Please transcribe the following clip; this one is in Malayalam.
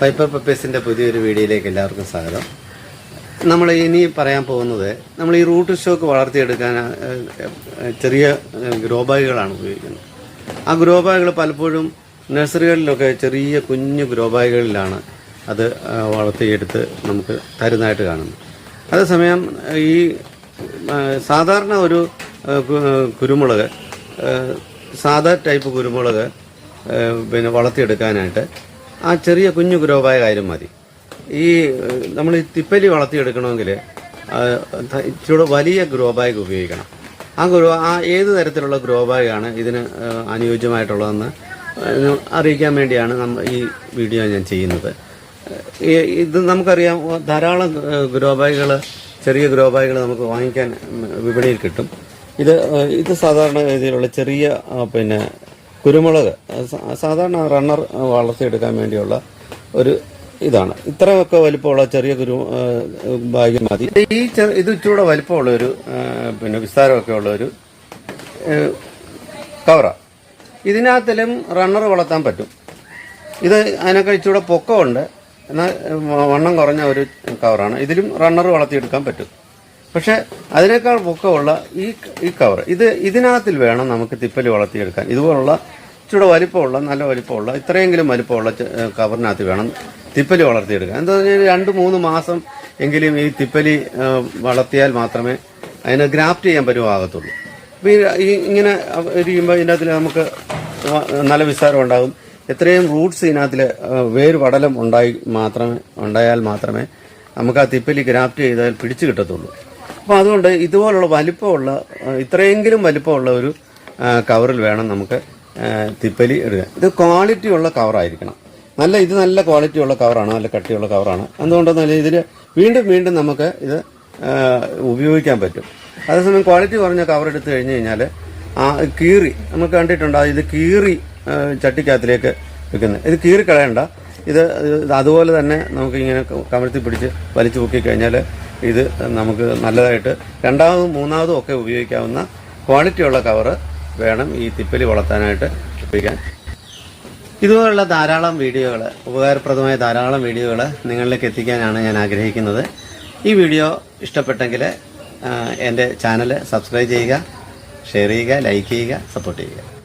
പൈപ്പർ പപ്പേഴ്സിന്റെ പുതിയൊരു വീഡിയോയിലേക്ക് എല്ലാവർക്കും സ്വാഗതം. നമ്മൾ ഇനി പറയാൻ പോകുന്നത് നമ്മൾ ഈ റൂട്ട് സ്റ്റോക്ക് വളർത്തിയെടുക്കാൻ ചെറിയ ഗ്രോ ബാഗുകളാണ് ഉപയോഗിക്കുന്നത്. ആ ഗ്രോ ബാഗുകൾ പലപ്പോഴും നഴ്സറികളിലൊക്കെ ചെറിയ കുഞ്ഞു ഗ്രോ ബാഗുകളിലാണ് അത് വളർത്തിയെടുത്ത് നമുക്ക് തരുന്നതായിട്ട് കാണുന്നത് അതേസമയം ഈ സാധാരണ ഒരു കുരുമുളക് സാധാ ടൈപ്പ് കുരുമുളക് പിന്നെ വളർത്തിയെടുക്കാനായിട്ട് ആ ചെറിയ കുഞ്ഞു ഗ്രോവായ കാര്യം മതി. ഈ നമ്മൾ ഈ തിപ്പലി വളർത്തിയെടുക്കണമെങ്കിൽ ഇച്ചിരി വലിയ ഗ്രോ ബാഗ് ഉപയോഗിക്കണം. ആ ഗ്രോ ആ ഏത് തരത്തിലുള്ള ഗ്രോ ബാഗാണ് ഇതിന് അനുയോജ്യമായിട്ടുള്ളതെന്ന് അറിയിക്കാൻ വേണ്ടിയാണ് നമ്മൾ ഈ വീഡിയോ ഞാൻ ചെയ്യുന്നത്. ഇത് നമുക്കറിയാം ധാരാളം ഗ്രോ ബാഗുകൾ ചെറിയ ഗ്രോ ബാഗുകൾ നമുക്ക് വാങ്ങിക്കാൻ വിപണിയിൽ കിട്ടും. ഇത് ഇത് സാധാരണ രീതിയിലുള്ള ചെറിയ പിന്നെ കുരുമുളക് സാധാരണ റണ്ണർ വളർത്തിയെടുക്കാൻ വേണ്ടിയുള്ള ഒരു ഇതാണ്. ഇത്രയൊക്കെ വലിപ്പമുള്ള ചെറിയ കുരു ഭാഗ്യം മതി. ഈ ഇത് ഇച്ചിരൂടെ വലിപ്പമുള്ള ഒരു പിന്നെ വിസ്താരമൊക്കെ ഉള്ള ഒരു കവറ ഇതിനകത്തിലും റണ്ണർ വളർത്താൻ പറ്റും. ഇത് അതിനൊക്കെ ഇച്ചിരൂടെ പൊക്കമുണ്ട്. എന്നാൽ വണ്ണം കുറഞ്ഞ ഒരു കവറാണ് ഇതിലും റണ്ണർ വളർത്തിയെടുക്കാൻ പറ്റും. പക്ഷെ അതിനേക്കാൾ പൊക്കമുള്ള ഈ ഈ കവർ ഇത് ഇതിനകത്തിൽ വേണം നമുക്ക് തിപ്പലി വളർത്തിയെടുക്കാൻ. ഇതുപോലുള്ള ഇച്ചിരി വലിപ്പമുള്ള നല്ല വലിപ്പമുള്ള ഇത്രയെങ്കിലും വലിപ്പമുള്ള കവറിനകത്ത് വേണം തിപ്പലി വളർത്തിയെടുക്കാൻ. എന്താ പറഞ്ഞാൽ രണ്ട് മൂന്ന് മാസം എങ്കിലും ഈ തിപ്പലി വളർത്തിയാൽ മാത്രമേ അതിനെ ഗ്രാഫ്റ്റ് ചെയ്യാൻ പറ്റുമാകത്തുള്ളൂ അപ്പോൾ ഈ ഇങ്ങനെ ഇരിക്കുമ്പോൾ ഇതിനകത്തിൽ നമുക്ക് നല്ല വിസ്താരം ഉണ്ടാകും. എത്രയും റൂട്ട്സ് ഇതിനകത്തിൽ വേര് പടലം ഉണ്ടായി മാത്രമേ ഉണ്ടായാൽ മാത്രമേ നമുക്ക് ആ തിപ്പലി ഗ്രാഫ്റ്റ് ചെയ്താൽ പിടിച്ചു കിട്ടത്തുള്ളൂ. അപ്പോൾ അതുകൊണ്ട് ഇതുപോലുള്ള വലിപ്പമുള്ള ഇത്രയെങ്കിലും വലിപ്പമുള്ള ഒരു കവറിൽ വേണം നമുക്ക് തിപ്പലി എടുക്കാൻ ഇത് ക്വാളിറ്റി ഉള്ള കവറായിരിക്കണം. നല്ല ഇത് നല്ല ക്വാളിറ്റി ഉള്ള കവറാണ് നല്ല കട്ടിയുള്ള കവറാണ്. എന്തുകൊണ്ടെന്നാൽ ഇതിൽ വീണ്ടും വീണ്ടും നമുക്ക് ഇത് ഉപയോഗിക്കാൻ പറ്റും. അതേസമയം ക്വാളിറ്റി കുറഞ്ഞ കവർ എടുത്തു കഴിഞ്ഞ് കഴിഞ്ഞാൽ ആ കീറി നമുക്ക് കണ്ടിട്ടുണ്ട് ഇത് കീറി ചട്ടിക്കകത്തിലേക്ക് വെക്കുന്നത്. ഇത് കീറി കളയണ്ട ഇത് അതുപോലെ തന്നെ നമുക്കിങ്ങനെ കമഴ്ത്തി പിടിച്ച് വലിച്ചു പൊക്കി കഴിഞ്ഞാൽ ഇത് നമുക്ക് നല്ലതായിട്ട് രണ്ടാമതും മൂന്നാമതും ഒക്കെ ഉപയോഗിക്കാവുന്ന ക്വാളിറ്റിയുള്ള കവറ് വേണം ഈ തിപ്പലി വളർത്താനായിട്ട് ഉപയോഗിക്കാൻ. ഇതുപോലുള്ള ധാരാളം വീഡിയോകൾ ഉപകാരപ്രദമായ ധാരാളം വീഡിയോകൾ നിങ്ങളിലേക്ക് എത്തിക്കാനാണ് ഞാൻ ആഗ്രഹിക്കുന്നത്. ഈ വീഡിയോ ഇഷ്ടപ്പെട്ടെങ്കിൽ എന്റെ ചാനൽ സബ്സ്ക്രൈബ് ചെയ്യുക ഷെയർ ചെയ്യുക ലൈക്ക് ചെയ്യുക സപ്പോർട്ട് ചെയ്യുക.